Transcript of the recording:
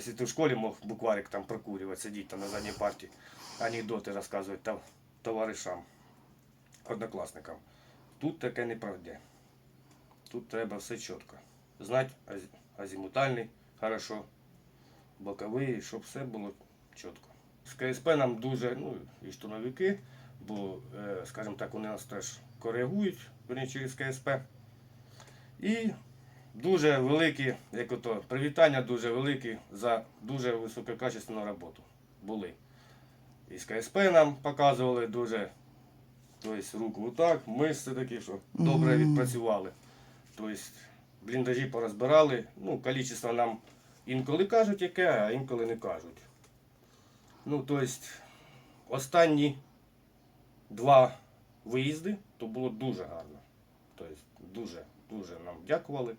ти в школі мог букварик там прокурювати, сидіти там на задній парті, анекдоти розказувати тов- товаришам, однокласникам. Тут таке не пройде. Тут треба все чітко. Знати аз- азімутальний, хорошо, боковий, щоб все було чітко. З КСП нам дуже, ну і штурмовики, бо, е, скажімо так, вони нас теж коригують верні, через КСП. І дуже великі, як ото, привітання дуже великі за дуже висококачественну роботу були. І з КСП нам показували дуже, тобто руку отак, мишці такі, що добре відпрацювали. Тобто бліндажі порозбирали. Ну, кількість нам інколи кажуть, яке, а інколи не кажуть. Ну, тобто, останні два виїзди то було дуже гарно. Тобто, дуже, дуже нам дякували.